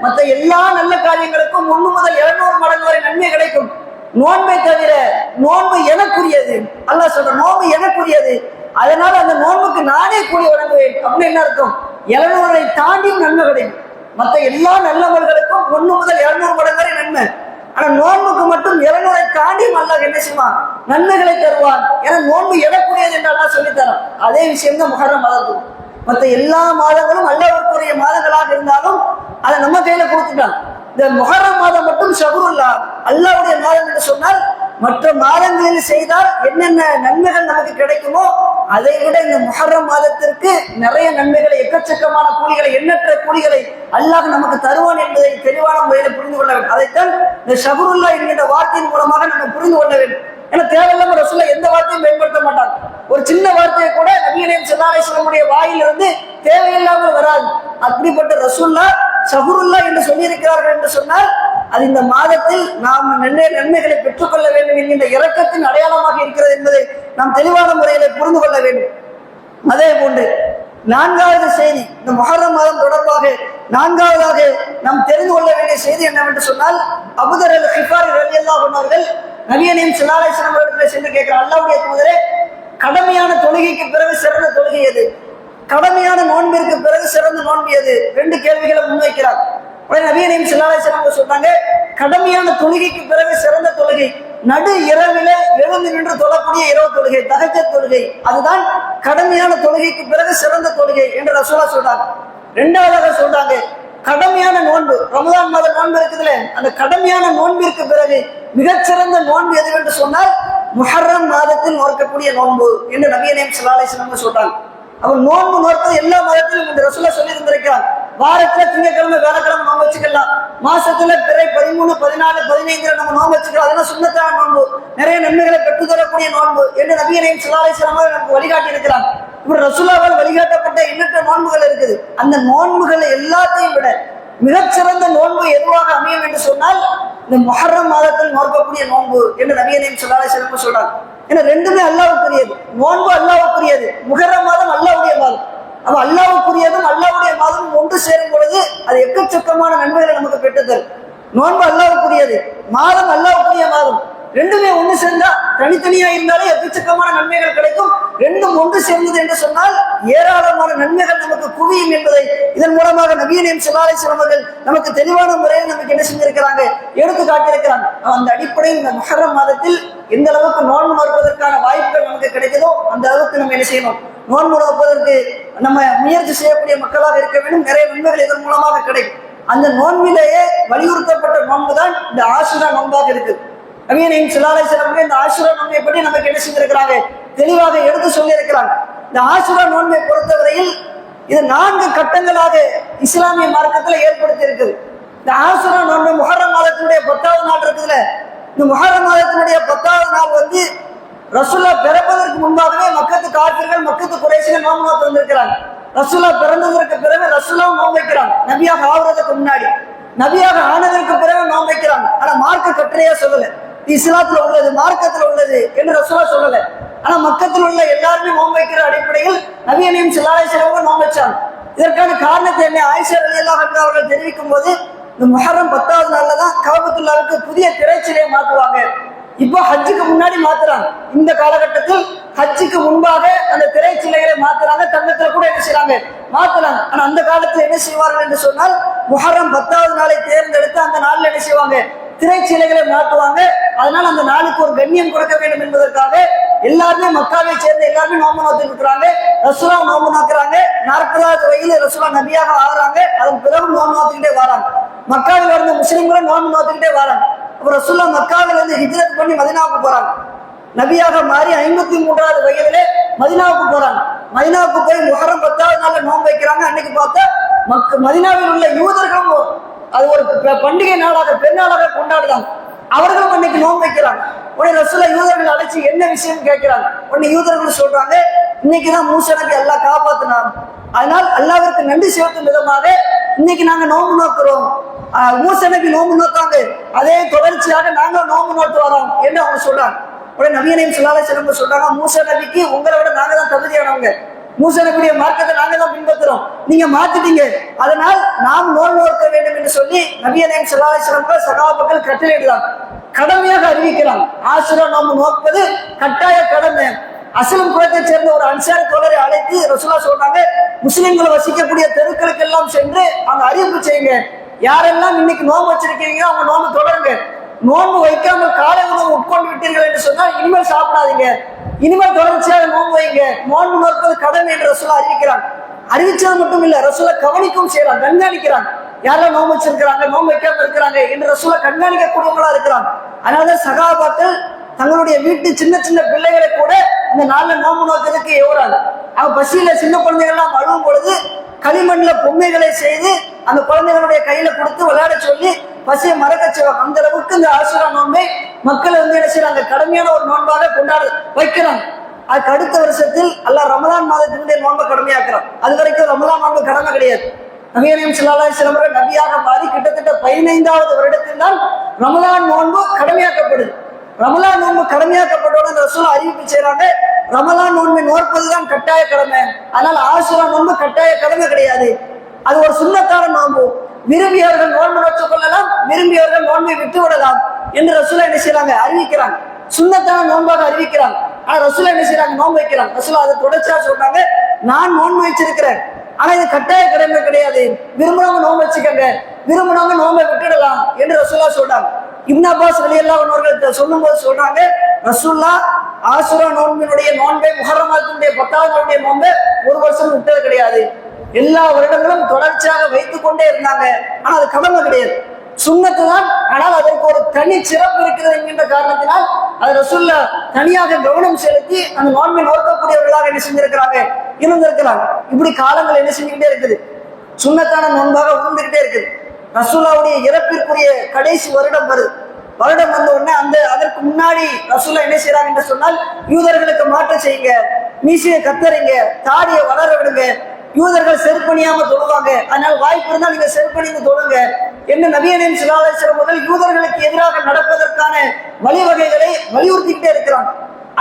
மற்ற எல்லா நல்ல காரியங்களுக்கும் ஒன்று முதல் இருநூறு மடங்கு வரை நன்மை கிடைக்கும். நோன்பை தவிர நோன்பு எனக்குரியது. அல்லாஹ் சொல்ற நோன்பு எனக்குரியது. அதனால அந்த நோன்புக்கு நானே கூலி வழங்குவேன். அப்படின்னு என்ன அர்த்தம்? எழுநூறை தாண்டியும் நன்மை கிடைக்கும். மற்ற எல்லா நல்லவர்களுக்கும் ஒன்று முதல் இருநூறு மடங்கு வரை நன்மை. ஆனா நோன்புக்கு மட்டும் இருநூறை தாண்டியும் அல்லாஹ் என்ன செய்வான்? நன்மைகளை தருவான். ஏன்னா நோன்பு எனக்குரியது என்று அல்லாஹ் சொல்லித்தரான் அதே விஷயம் தான் முகரம் வளர்க்கும் மற்ற எல்லா மாதங்களும் அல்லாவிற்குரிய மாதங்களாக இருந்தாலும் அதை நம்ம கையில கொடுத்துட்டான். இந்த முஹர்ரம் மாதம் மட்டும் ஷபுருல்லா அல்லாவுடைய மாதம் என்று சொன்னால் மற்ற மாதங்களில் செய்தால் என்னென்ன நன்மைகள் நமக்கு கிடைக்குமோ அதை விட இந்த முஹர்ரம் மாதத்திற்கு நிறைய நன்மைகளை எக்கச்சக்கமான கூலிகளை எண்ணற்ற கூலிகளை அல்லாஹ் நமக்கு தருவான் என்பதை தெளிவான முறையில் புரிந்து கொள்ள வேண்டும். அதைத்தான் இந்த ஷபுருல்லா என்கின்ற வார்த்தையின் மூலமாக நம்ம புரிந்து கொள்ள வேண்டும். ஏன்னா தேவையில்லாம ரசூல்லா எந்த வார்த்தையும் பயன்படுத்த மாட்டாங்க ஒரு சின்ன வார்த்தையை கூட நபியனையும் செல்லாலை சொல்லக்கூடிய வாயிலிருந்து தேவையில்லாமல் வராது. அப்படிப்பட்ட ரசூல்லா சஹுருல்லா என்று சொல்லியிருக்கிறார்கள் என்று சொன்னால் அது இந்த மாதத்தில் நாம் நன்மை நன்மைகளை பெற்றுக்கொள்ள வேண்டும் என்கின்ற இரக்கத்தின் அடையாளமாக இருக்கிறது என்பதை நாம் தெளிவான முறையில புரிந்து கொள்ள வேண்டும். அதே போன்று நான்காவது செய்தி இந்த மொஹர்ரம் மாதம் தொடர்பாக நான்காவதாக நாம் தெரிந்து கொள்ள வேண்டிய செய்தி என்னவென்று சொன்னால் அபுதர் அல் ஹிஃபாரி ரலி அவர்கள் நபியனையும் சிலாலேசனம் இடத்துல சென்று கேட்கிற அல்லாவுடைய தூதரே கடமையான தொழுகைக்கு பிறகு சிறந்த தொழுகை எது? கடமையான நோன்பிற்கு பிறகு சிறந்த நோன்பு எது? ரெண்டு கேள்விகளை முன்வைக்கிறார். உடனே நவீனம் சிலாலேசன் சொல்றாங்க கடமையான தொழுகைக்கு பிறகு சிறந்த தொழுகை நடு இரவில எழுந்து நின்று தொழக்கூடிய இரவு தொழுகை தகஜ தொழுகை. அதுதான் கடமையான தொழுகைக்கு பிறகு சிறந்த தொழுகை என்று ரசூலா சொல்றாங்க. ரெண்டாவதாக சொல்றாங்க கடமையான நோன்பு. ரமதான் மாத நோன்பு இருக்குதுல அந்த கடமையான நோன்பிற்கு பிறகு மிகச்சிறந்த நோன்பு எது என்று சொன்னால் முஹர்ரம் மாதத்தில் நோக்கக்கூடிய நோன்பு என்று நபியனையும் சிலாலேசன் சொல்றாங்க. அவன் நோன்பு நோற்பது எல்லா மதத்திலும் இந்த ரசூலா சொல்லி இருந்திருக்கிறான் வாரத்துல திங்கக்கிழமை வேலைக்கிழமை நோம்பு வச்சுக்கலாம். மாசத்துல பிறை பதிமூணு பதினாலு பதினைந்துல நம்ம நோன்பு வச்சுக்கலாம். அதெல்லாம் சுண்ணத்தான நோன்பு. நிறைய நன்மைகளை பெற்றுத்தரக்கூடிய நோன்பு. என்று நபியனையும் சிலமாக நமக்கு வழிகாட்டி இருக்கிறான் இப்படி ரசுலாவால் வழிகாட்டப்பட்ட எண்ணற்ற நோன்புகள் இருக்குது. அந்த நோன்புகள் எல்லாத்தையும் விட மிகச்சிறந்த நோன்பு எதுவாக அமையும் என்று சொன்னால் இந்த முஹர்ரம் மாதத்தில் நோக்கக்கூடிய நோன்பு என்று நபியனையும் சிறப்பு சொல்றாங்க. ஏன்னா ரெண்டுமே அல்லாவுக்குரியது. நோன்பு அல்லாவுக்குரியது. முகர மாதம் அல்லாவுடைய மாதம். அப்ப அல்லாவுக்குரியதும் அல்லாவுடைய மாதமும் ஒன்று சேரும் பொழுது அது எக்கச்சக்கமான நன்மைகளை நமக்கு பெற்றுத்தரும் நோன்பு அல்லாவுக்குரியது. மாதம் அல்லாவுக்குரிய மாதம். ரெண்டுமே ஒன்று சேர்ந்தா தனித்தனியா இருந்தாலே எக்கச்சக்கமான நன்மைகள் கிடைக்கும். ரெண்டும் ஒன்று சேர்ந்தது என்று சொன்னால் ஏராளமான நன்மைகள் நமக்கு குவியும் என்பதை இதன் மூலமாக நவீனம் சிலாலேஸ்வரம் அவர்கள் நமக்கு தெளிவான முறையில் நமக்கு என்ன செஞ்சிருக்கிறாங்க? எடுத்து காட்டியிருக்கிறாங்க. அந்த அடிப்படையில் இந்த மகர மாதத்தில் எந்த அளவுக்கு நோன்பு மறுப்பதற்கான வாய்ப்புகள் நமக்கு கிடைக்குதோ அந்த அளவுக்கு நம்ம என்ன செய்யணும்? நோன்பு நோப்பதற்கு நம்ம முயற்சி செய்யக்கூடிய மக்களாக இருக்க வேண்டும். நிறைய நன்மைகள் இதன் மூலமாக கிடைக்கும். அந்த நோன்பிலேயே வலியுறுத்தப்பட்ட நோன்பு தான் இந்த ஆசுரா நோன்பாக இருக்கு. நவீனையும் சிலாலை சிறப்பு இந்த ஆசுரா நோன்பை பற்றி நமக்கு என்ன செஞ்சிருக்கிறாங்க தெளிவாக எடுத்து சொல்லியிருக்கிறாங்க. இந்த ஆசுரா நோன்பை பொறுத்தவரையில் இது நான்கு கட்டங்களாக இஸ்லாமிய மார்க்கத்தில் ஏற்படுத்தி இருக்குது இந்த ஆசுரா நோன்பு முஹர்ரம் மாதத்தினுடைய பத்தாவது நாள் இருக்குதுல. இந்த முஹர்ரம் மாதத்தினுடைய பத்தாவது நாள் வந்து ரசுல்லா பிறப்பதற்கு முன்பாகவே மக்கத்து காப்பிர்கள் மக்கத்து குறைசிகள் நோம்பு நோக்கு வந்திருக்கிறாங்க. ரசுல்லா பிறந்ததற்கு பிறகு ரசுல்லாவும் நோம்பு வைக்கிறாங்க. நபியாக ஆகுறதுக்கு முன்னாடி. நபியாக ஆனதற்கு பிறகு நோம்பு வைக்கிறாங்க. ஆனா மார்க்க கட்டுரையா சொல்லலை. இஸ்லாத்துல உள்ளது மார்க்கத்துல உள்ளது என்று ரசுல்லா சொல்லல. ஆனா மக்கத்தில் உள்ள எல்லாருமே நோம்பு வைக்கிற அடிப்படையில் நவீனையும் சிலாலை சிலவங்க நோம்பு வச்சாங்க. இதற்கான காரணத்தை என்ன? ஆயிஷா ரலியல்லாஹு அன்ஹா அவர்கள் தெரிவிக்கும் போது இந்த மொஹரம் பத்தாவது நாள்ல தான் காபத்துல்லாவுக்கு புதிய திரைச்சிலையை மாற்றுவாங்க. இப்போ ஹஜ்ஜுக்கு முன்னாடி மாத்துறாங்க. இந்த காலகட்டத்தில் ஹஜ்ஜுக்கு முன்பாக அந்த திரைச்சிலைகளை மாத்துறாங்க. தங்கத்துல கூட என்ன செய்யறாங்க மாத்துறாங்க. ஆனா அந்த காலத்துல என்ன செய்வார்கள் என்று சொன்னால் முஹரம் பத்தாவது நாளை தேர்ந்தெடுத்து அந்த நாள்ல என்ன செய்வாங்க? திரைச்சிலைகளை மாற்றுவாங்க. அதனால அந்த நாளுக்கு ஒரு கண்ணியம் கொடுக்க வேண்டும் என்பதற்காக எல்லாருமே மக்காவை சேர்ந்த எல்லாருமே நோம்பு நோத்து இருக்கிறாங்க ரசுலா நோம்பு நோக்குறாங்க. நாற்பதாவது வயதில் ரசுலா நபியாக ஆகுறாங்க. அதன் பிறகு நோம்பு நோத்துக்கிட்டே வராங்க. மக்காவில் இருந்த முஸ்லிம்களும் நோம்பு நோத்துக்கிட்டே வராங்க. அப்ப ரசுல்லா மக்காவில் இருந்து ஹிஜ்ரத் பண்ணி மதினாவுக்கு போறாங்க. நபியாக மாறி ஐம்பத்தி மூன்றாவது வயதிலே மதினாவுக்கு போறாங்க. மதினாவுக்கு போய் முகரம் பத்தாவது நாள்ல நோன்பு வைக்கிறாங்க. அன்னைக்கு பார்த்தா மக்கு மதினாவில் உள்ள யூதர்களும் அது ஒரு பண்டிகை நாளாக பெருநாளாக கொண்டாடுறாங்க. அவர்களும் அன்னைக்கு நோன்பு வைக்கிறாங்க. உடனே ரசூல யூதர்கள் அழைச்சி என்ன விஷயம் கேட்கிறாங்க. உடனே யூதர்கள் சொல்றாங்க இன்னைக்குதான் தான் எல்லாம் காப்பாத்தினாங்க அதனால் அல்லாவிற்கு நன்றி செலுத்தும் விதமாக இன்னைக்கு நாங்க நோம்பு நோக்குறோம். மூசனக்கு நோம்பு நோக்காங்க அதே தொடர்ச்சியாக நாங்க நோம்பு நோட்டு வரோம். என்று அவங்க சொல்றாங்க. உடனே நவீனையும் சொல்லாத சிலம்பு சொல்றாங்க மூச நபிக்கு உங்களை விட நாங்க தான் தகுதியானவங்க. மூசனக்கூடிய மார்க்கத்தை நாங்க தான் பின்பற்றுறோம். நீங்க மாத்திட்டீங்க. அதனால் நாம் நோல் நோக்க வேண்டும் என்று சொல்லி நபியனையும் சொல்லாத சிலம்பு சகாபக்கள் கட்டளையிடலாம் கடமையாக அறிவிக்கலாம் ஆசுரா நாம் நோக்குவது கட்டாய கடமை. அசலம் குலத்தை சேர்ந்த ஒரு அன்சாரி தோழரை அழைத்து ரசூலா சொல்றாங்க முஸ்லிம்கள் வசிக்கக்கூடிய தெருக்களுக்கு எல்லாம் சென்று அவங்க அறிவிப்பு செய்யுங்க. யாரெல்லாம் இன்னைக்கு நோன்பு வச்சிருக்கீங்க அவங்க நோன்பு தொடருங்க. நோன்பு வைக்காமல் காலை உணவு உட்கொண்டு விட்டீர்கள் என்று சொன்னால் இனிமேல் சாப்பிடாதீங்க. இனிமேல் தொடர்ச்சியாக நோன்பு வைங்க நோன்பு நோற்பது கடமை என்று ரசூலா அறிவிக்கிறான். அறிவிச்சது மட்டும் இல்ல ரசூலா கவனிக்கவும் செய்யறான் கண்காணிக்கிறான். யாரெல்லாம் நோன்பு வச்சிருக்கிறாங்க நோன்பு வைக்காம இருக்கிறாங்க என்று ரசூலா கண்காணிக்கக்கூடியவங்களா இருக்கிறான். அதனாலதான் சகாபாக்கள் தங்களுடைய வீட்டு சின்ன சின்ன பிள்ளைகளை கூட இந்த நாள்ல நோம்பு நோக்கிறதுக்கு எவ்வளவு அவன் பசியில சின்ன குழந்தைகள் எல்லாம் அழுவும் பொழுது களிமண்ல பொம்மைகளை செய்து அந்த குழந்தைகளுடைய கையில கொடுத்து விளையாட சொல்லி பசியை மறக்க செய்வாங்க அந்த அளவுக்கு இந்த ஆசுரா நோன்பை மக்கள் வந்து என்ன செய்யறாங்க கடமையான ஒரு நோன்பாக கொண்டாடு வைக்கிறாங்க அதுக்கு அடுத்த வருஷத்தில் அல்ல ரமலான் மாதத்தினுடைய நோன்பை கடமையாக்குறான். அது வரைக்கும் ரமலான் நோன்பு கடமை கிடையாது. நபியனையும் சிலாலாய் சிலம்பரம் நபியாக மாறி கிட்டத்தட்ட பதினைந்தாவது வருடத்தில் தான் ரமலான் நோன்பு கடமையாக்கப்படுது. ரமலான் நோன்பு கடமையாக்கப்பட்டவுடன் ரசூல் அறிவிப்பு செய்யறாங்க ரமலான் நோன்பை நோற்பதுதான் கட்டாய கடமை. அதனால ஆசுரா நோன்பு கட்டாய கடமை கிடையாது. அது ஒரு சுண்ணத்தான நோன்பு. விரும்பியவர்கள் நோன்பு நோற்றுக் கொள்ளலாம் விரும்பியவர்கள் நோன்பை விட்டு விடலாம் என்று ரசூலா என்ன செய்யறாங்க அறிவிக்கிறாங்க. சுண்ணத்தான நோன்பாக அறிவிக்கிறாங்க. ஆனா ரசூலா என்ன செய்யறாங்க நோன்பு வைக்கிறாங்க. ரசூலா அதை தொடர்ச்சியா சொல்றாங்க. நான் நோன்பு வச்சிருக்கிறேன் ஆனா இது கட்டாய கடமை கிடையாது. விரும்புறவங்க நோன்பு வச்சுக்கோங்க. விரும்புனவங்க நோன்பை விட்டுடலாம் என்று ரசூலா சொல்றாங்க. இப்னு அப்பாஸ் வெளியெல்லாம் அவர்கள் சொல்லும் போது சொல்றாங்க ரசூல்லா ஆசுரா நோன்பினுடைய நோன்பை முகரமாத்தினுடைய பத்தாவது நோன்பை நோன்பை ஒரு வருஷம் விட்டது கிடையாது. எல்லா வருடங்களும் தொடர்ச்சியாக வைத்துக் கொண்டே இருந்தாங்க. ஆனா அது கடமை கிடையாது. சுண்ணத்து தான் ஆனால் அதற்கு ஒரு தனி சிறப்பு இருக்கிறது என்கின்ற காரணத்தினால் அது ரசூல்லா தனியாக கவனம் செலுத்தி அந்த நோன்மை நோக்கக்கூடியவர்களாக என்ன செஞ்சிருக்கிறாங்க? இருந்திருக்கிறாங்க இப்படி காலங்கள் என்ன செஞ்சுக்கிட்டே இருக்குது? சுண்ணத்தான நோன்பாக உணர்ந்துகிட்டே இருக்குது. ரசூல்லாவுடைய இறப்பிற்குரிய கடைசி வருடம் வருது. வருடம் வந்த உடனே அந்த அதற்கு முன்னாடி ரசூலா என்ன செய்யறாங்க என்று சொன்னால் யூதர்களுக்கு மாற்றம் செய்யுங்க. மீசையை கத்தறிங்க தாடியை வளர விடுங்க. யூதர்கள் செருப்பணியாம தொழுவாங்க. அதனால வாய்ப்பு இருந்தால் நீங்க செருப்பணிந்து தொழுங்க. என்ன நவீனின் சிலாலேஸ்வரம் முதல் யூதர்களுக்கு எதிராக நடப்பதற்கான வழிவகைகளை வலியுறுத்திக்கிட்டே இருக்கிறான்.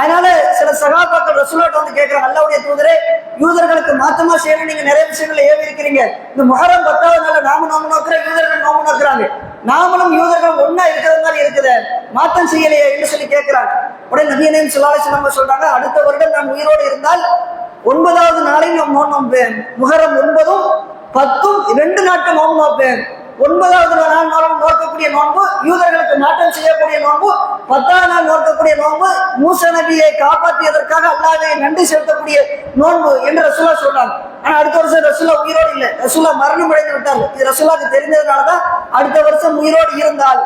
அதனால சில சகாபாக்கள் ரசூலாட்ட வந்து கேட்கிறாங்க அல்லாவுடைய தூதரே யூதர்களுக்கு மாத்தமா செய்யணும்? நீங்க நிறைய விஷயங்களை ஏவி இருக்கிறீங்க. இந்த முகரம் பத்தாவது நாள் நாம நோம்பு நோக்குறோம் யூதர்கள் நோம்பு நோக்குறாங்க. நாமளும் யூதர்கள் ஒன்னா இருக்கிறது மாதிரி இருக்குது. மாத்தம் செய்யலையே என்று சொல்லி கேட்கிறாங்க. உடனே நபியனையும் சொல்லாலேஸ் சொல்றாங்க அடுத்த வருடம் நான் உயிரோடு இருந்தால் ஒன்பதாவது நாளை நான் நோன் நோம்பேன் முகரம் ஒன்பதும் பத்தும் இரண்டு நாட்கள் நோம்பு நோப்பேன் ஒன்பதாவது நாள் நோரம் நோக்கக்கூடிய நோன்பு யூதர்களுக்கு மாற்றம் செய்யக்கூடிய நோன்பு பத்தாவது நாள் நோக்கக்கூடிய நோன்பு மூச நபியை காப்பாற்றியதற்காக அல்லாஹ்வை நன்றி செலுத்தக்கூடிய நோன்பு என்று ரசூலா சொல்றாங்க. ஆனா அடுத்த வருஷம் ரசூலா உயிரோடு இல்லை. ரசூலா மரணம் அடைந்து விட்டார் இது ரசூலாக்கு தெரிஞ்சதுனாலதான் அடுத்த வருஷம் உயிரோடு இருந்தால்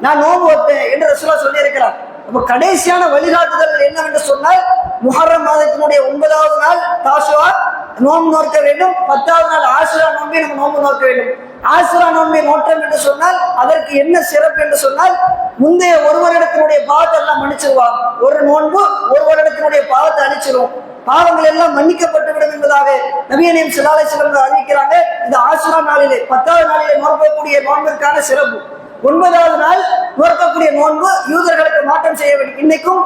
நான் நோன்பு வைப்பேன் என்று ரசூலா சொல்லி இருக்கிறார் அப்ப கடைசியான வழிகாட்டுதல் என்னவென்று சொன்னால் முஹர்ரம் மாதத்தினுடைய ஒன்பதாவது நாள் தாசுவா நோன்பு நோக்க வேண்டும். பத்தாவது நாள் ஆசுரா நோன்பை நம்ம நோன்பு நோக்க வேண்டும். ஆசுரா நோன்பை நோட்டம் என்று சொன்னால் அதற்கு என்ன சிறப்பு என்று சொன்னால் முந்தைய ஒரு வருடத்தினுடைய பாவத்தை எல்லாம் மன்னிச்சிருவாங்க. ஒரு நோன்பு ஒரு வருடத்தினுடைய பாவத்தை அழிச்சிரும். பாவங்கள் எல்லாம் மன்னிக்கப்பட்டு விடும் என்பதாக நவீனம் சிலாலை சிலர்கள் அறிவிக்கிறாங்க. இது ஆசுரா நாளிலே பத்தாவது நாளிலே நோக்கக்கூடிய நோன்பிற்கான சிறப்பு. ஒன்பதாவது நாள் நோக்கக்கூடிய நோன்பு யூதர்களுக்கு மாற்றம் செய்ய வேண்டும். இன்னைக்கும்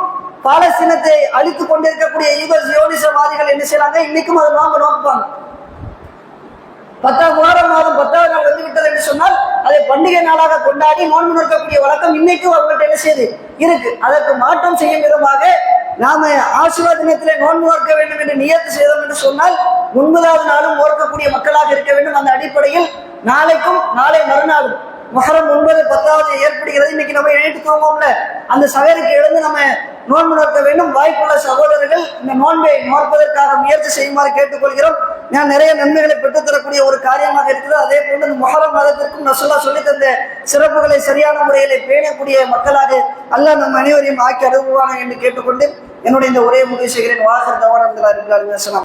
பாலஸ்தீனத்தை அழித்துக் கொண்டிருக்கக்கூடிய யூத ஜியோனிசவாதிகள் என்ன செய்யறாங்க இன்னைக்கும் அதை நோன்பு நோக்குவாங்க. பத்தாம் முகாரம் மாதம் பத்தாவது நாள் வந்து விட்டது என்று சொன்னால் அதை பண்டிகை நாளாக கொண்டாடி நோன்பு நோக்கக்கூடிய வழக்கம் இன்னைக்கும் அவங்கள்ட்ட என்ன செய்யுது இருக்கு. அதற்கு மாற்றம் செய்யும் விதமாக நாம ஆசிர்வா தினத்திலே நோன்பு நோக்க வேண்டும் என்று நியத்து செய்தோம் என்று சொன்னால் ஒன்பதாவது நாளும் ஓர்க்கக்கூடிய மக்களாக இருக்க வேண்டும். அந்த அடிப்படையில் நாளைக்கும் நாளை மறுநாளும் முகரம் ஒன்பது பத்தாவது ஏற்படுகிறது. இன்னைக்கு நம்ம எழுதி தூங்குவோம்ல. அந்த சவேருக்கு எழுந்து நம்ம நோன்பு நோக்க வேண்டும். வாய்ப்புள்ள சகோதரர்கள் இந்த நோன்பை நோற்பதற்காக முயற்சி செய்யுமாறு கேட்டுக்கொள்கிறோம். நான் நிறைய நன்மைகளை பெற்றுத்தரக்கூடிய ஒரு காரியமாக இருக்கிறது. அதே போன்று இந்த முகரம் மதத்திற்கும் நசுல்லா சொல்லி தந்த சிறப்புகளை சரியான முறையில் பேணக்கூடிய மக்களாக அல்ல நம் அனைவரையும் ஆக்கி அனுபவான என்று கேட்டுக்கொண்டு என்னுடைய இந்த உரையை முடிவு செய்கிறேன். வாகர் தவறான